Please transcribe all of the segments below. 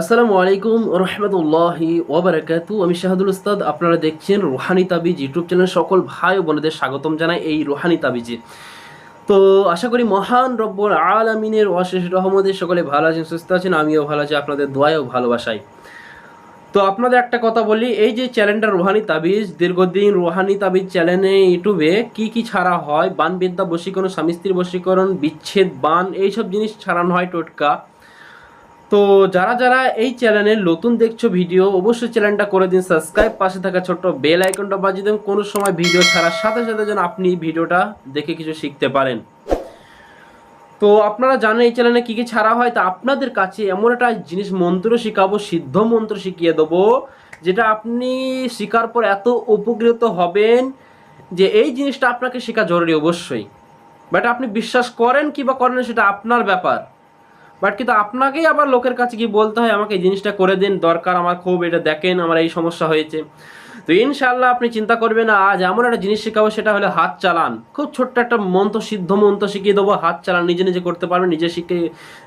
আসসালামু আলাইকুম রহমতুল্লাহি ওবরাকাতু আমি শাহাদুল উস্তাদ, আপনারা দেখছেন রোহানি তাবিজ ইউটিউব চ্যানেল সকল ভাই ও বোনদের স্বাগতম জানাই এই রোহানি তাবিজে। তো আশা করি মহান রব্বর আলামিনের অশেষ রহমতে সকলে ভালো আছেন, সুস্থ আছেন, আমিও ভালো আছি, আপনাদের দোয়ায় ও ভালোবাসাই তো আপনাদের একটা কথা বলি, এই যে চ্যানেলটা রোহানি তাবিজ, দীর্ঘদিন রোহানি তাবিজ চ্যানেলে, ইউটিউবে কি কি ছাড়া হয়? বান বিদ্যা বশীকরণ, স্বামী স্ত্রীর বশীকরণ, বিচ্ছেদ, বান, এইসব জিনিস ছাড়ানো হয় টোটকা। তো যারা যারা এই চ্যানেলে নতুন দেখছ ভিডিও অবশ্যই চ্যানেলটা করে দিন সাবস্ক্রাইব পাশে থাকা ছোট্ট বেল আইকনটা বাজিয়ে দিন কোনো সময় ভিডিও ছাড়ার সাথে সাথে যেন আপনি ভিডিওটা দেখে কিছু শিখতে পারেন। তো আপনারা জানেন এই চ্যানেলে কী কী ছাড়া হয়? তা আপনাদের কাছে এমন একটা জিনিস মন্ত্র শেখাবো, সিদ্ধ মন্ত্র শিখিয়ে দেবো, যেটা আপনি শেখার পর এত উপকৃত হবেন যে এই জিনিসটা আপনাকে শেখা জরুরি অবশ্যই। বাট আপনি বিশ্বাস করেন কি বা করেন সেটা আপনার ব্যাপার। বাট কিন্তু আপনাকেই আবার লোকের কাছে কি বলতে হয়, আমাকে এই জিনিসটা করে দিন, দরকার আমার খুব, এটা দেখেন, আমার এই সমস্যা হয়েছে। তো ইনশাল্লাহ আপনি চিন্তা করবেন না, আজ এমন একটা জিনিস শেখাবো, সেটা হলো হাত চালান। খুব ছোট্ট একটা মন্ত্র, সিদ্ধ মন্ত্র শিখিয়ে দেবো, হাত চালান, নিজে নিজে করতে পারবেন, নিজে শিখে,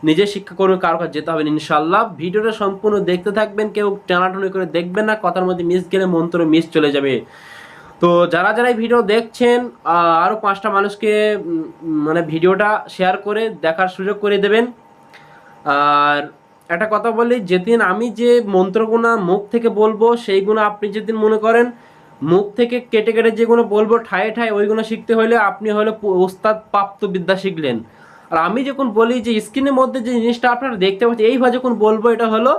নিজে শিক্ষা করবে, কারও কাছে যেতে হবে ইনশাল্লাহ ভিডিওটা সম্পূর্ণ দেখতে থাকবেন, কেউ টানাটুনি করে দেখবেন না, কথার মধ্যে মিস গেলে মন্ত্র মিস চলে যাবে। তো যারা যারা এই ভিডিও দেখছেন আরও পাঁচটা মানুষকে মানে ভিডিওটা শেয়ার করে, দেখার সুযোগ করে দেবেন। আর একটা কথা বলি, যেদিন আমি যে মন্ত্রগুণা মুখ থেকে বলব সেইগুলো আপনি যেদিন মনে করেন, মুখ থেকে কেটে কেটে যেগুলো বলব, ঠায়ে ঠায়ে ওইগুলো শিখতে হলে আপনি হলো ওস্তাদ প্রাপ্ত বিদ্যা শিখলেন। আর আমি যখন বলি যে স্ক্রিনের মধ্যে যে জিনিসটা আপনারা দেখতে পাচ্ছেন এইভাবে যখন বলব, এটা হলো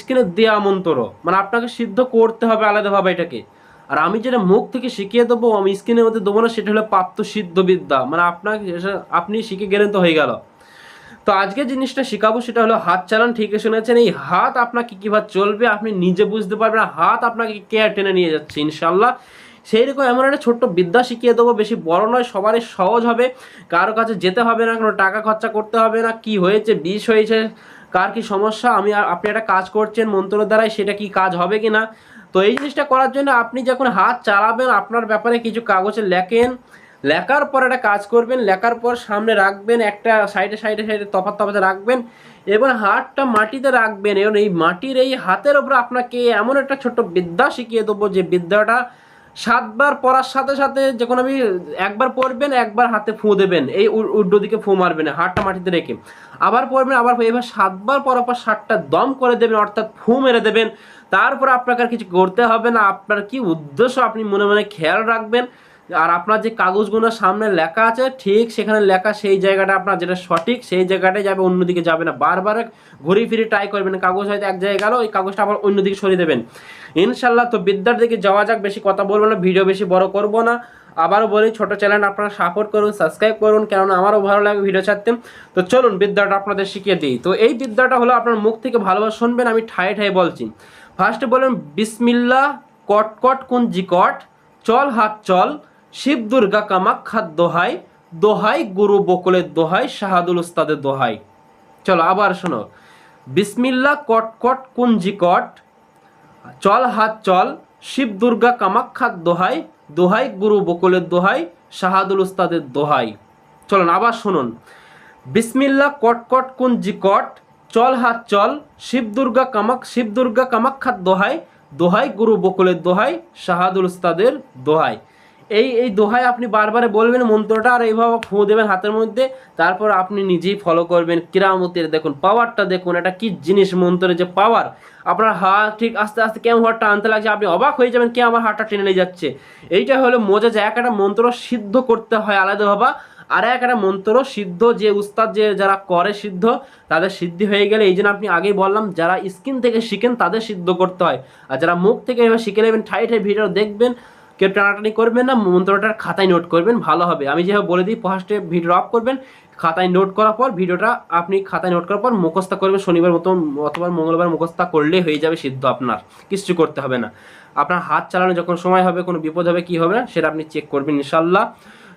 স্ক্রিনে দেয়া মন্ত্র মানে আপনাকে সিদ্ধ করতে হবে আলাদাভাবে এটাকে। আর আমি যেটা মুখ থেকে শিখিয়ে দেবো, আমি স্ক্রিনের মধ্যে দেবো না, সেটা হলো প্রাপ্ত সিদ্ধ বিদ্যা। মানে আপনাকে, আপনি শিখে গেলেন তো হয়ে গেল। তো আজকে জিনিসটা শেখাবো, সেটা হলো হাত চালান, ঠিকই শুনেছেন, এই হাত আপনার আপনাকে কীভাবে চলবে আপনি নিজে বুঝতে পারবেন হাত আপনাকে কেয়ার টেনে নিয়ে যাচ্ছে ইনশাল্লাহ সেই রকম এমন একটা ছোট্ট বিদ্যা শিখিয়ে দেবো, বেশি বড় নয়, সবারই সহজ হবে। কারও কাছে যেতে হবে না, কোনো টাকা খরচা করতে হবে না, কি হয়েছে, বিষ হয়েছে, কার কি সমস্যা, আমি আপনি একটা কাজ করছেন মন্ত্র দ্বারাই সেটা কি কাজ হবে কি না তো এই জিনিসটা করার জন্য আপনি যখন হাত চালাবেন, আপনার ব্যাপারে কিছু কাগজে লেখেন লেখার পর একটা কাজ করবেন, লেখার পর সামনে রাখবেন, একটা সাইডে সাইডে সাইডে তফাত তফাতে রাখবেন এবার হাতটা মাটিতে রাখবেন। এবং এই মাটির এই হাতের ওপর আপনাকে এমন একটা ছোট্ট বিদ্যা শিখিয়ে দেবো যে বিদ্যাটা সাতবার পড়ার সাথে সাথে যখন আমি একবার পড়বেন, একবার হাতে ফু দেবেন। এই উল্টো দিকে ফু মারবেন, হাতটা মাটিতে রেখে। আবার পড়বেন, আবার এবার সাতবার পরার পর সাতটা দম করে দেবেন, অর্থাৎ ফু মেরে দেবেন। তারপর আপনাকে আর কিছু করতে হবে না। আপনার কি উদ্দেশ্য আপনি মনে মনে খেয়াল রাখবেন। আর আপনার যে কাগজগুলো সামনে লেখা আছে, ঠিক সেখানে লেখা সেই জায়গাটা আপনার যেটা সঠিক, সেই জায়গাটায় যাবে, অন্যদিকে যাবে না। বারবার ঘুরিয়ে ফিরে ট্রাই করবেন। কাগজ হয়তো এক জায়গায় গেল, ওই কাগজটা আবার অন্যদিকে সরিয়ে দেবেন। ইনশাল্লাহ তো বিদ্যার দিকে যাওয়া যাক, বেশি কথা বলব না, ভিডিও বেশি বড় করব না। আবারও বলি, ছোট চ্যানেল আপনারা সাপোর্ট করুন সাবস্ক্রাইব করুন, কেননা আমারও ভালো লাগে ভিডিও ছাড়তে। তো চলুন, বিদ্যাটা আপনাদের শিখিয়ে দিই। তো এই বিদ্যাটা হলো আপনার মুখ থেকে ভালোভাবে শুনবেন, আমি ঠায়ে ঠায়ে বলছি। ফার্স্টে বলুন বিসমিল্লা কট কট কুঞ্জি কট চল হাত চল। শিব দুর্গা কামাক্ষার দোহাই দোহাই গুরু বকুলের দোহাই, শাহাদুল উস্তাদের দোহাই। চলো আবার শোনো। বিসমিল্লা কট কট কুঞ্জি কট, চল হাত চল, শিব দুর্গা কামাক্ষার দোহাই দোহাই গুরু বকুলের দোহাই, শাহাদুল উস্তাদের দোহাই। চলুন আবার শুনুন। বিসমিল্লা কট কট কুঞ্জি কট, চল হাত চল, শিব দুর্গা কামাক, শিব দুর্গা কামাক্ষার দোহাই দোহাই গুরু বকুলের দোহাই, শাহাদুল উস্তাদের দোহাই। এই এই দোহায় আপনি বারবার বলবেন মন্ত্রটা আর এইভাবে ফু দেবেন হাতের মধ্যে, তারপর আপনি নিজেই ফলো করবেন। কিরামতের দেখুন পাওয়ারটা দেখুন, এটা কি জিনিস মন্ত্রের যে পাওয়ার আপনার হাত ঠিক আস্তে আস্তে কেমন হাতটা আনতে লাগছে, আপনি অবাক হয়ে যাবেন কে আমার হাতটা টেনে নিয়ে যাচ্ছে। এইটা হলো মজা যে এক একটা মন্ত্র সিদ্ধ করতে হয় আলাদাভাবে আর এক একটা মন্ত্র সিদ্ধ যে উস্তাদ যে যারা করে সিদ্ধ, তাদের সিদ্ধি হয়ে গেলে, এই জন্য আপনি আগেই বললাম, যারা স্কিন থেকে শিখেন তাদের সিদ্ধ করতে হয়। আর যারা মুখ থেকে এভাবে শিখে নেবেন ঠাই ঠাই ভিডিও দেখবেন কেউ টানাটানি করবেন না মন্ত্রটার খাতায় নোট করবেন, ভালো হবে। আমি যেভাবে বলে দিই ফার্স্টে ভিডিও অফ করবেন, খাতায় নোট করার পর ভিডিওটা আপনি খাতায় নোট করার পর মুখস্থ করবেন, শনিবার মতো অথবা মঙ্গলবার মুখস্থ করলেই হয়ে যাবে সিদ্ধ আপনার কিছু করতে হবে না। আপনার হাত চালানো যখন সময় হবে, কোনো বিপদ হবে, কি হবে না, সেটা আপনি চেক করবেন ইনশাল্লাহ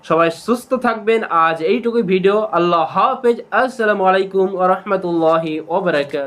সবাই সুস্থ থাকবেন, আজ এইটুকুই ভিডিও আল্লাহ হাফেজ, আসসালামু আলাইকুম ওয়া রাহমাতুল্লাহি ওয়া বারাকাতুহু।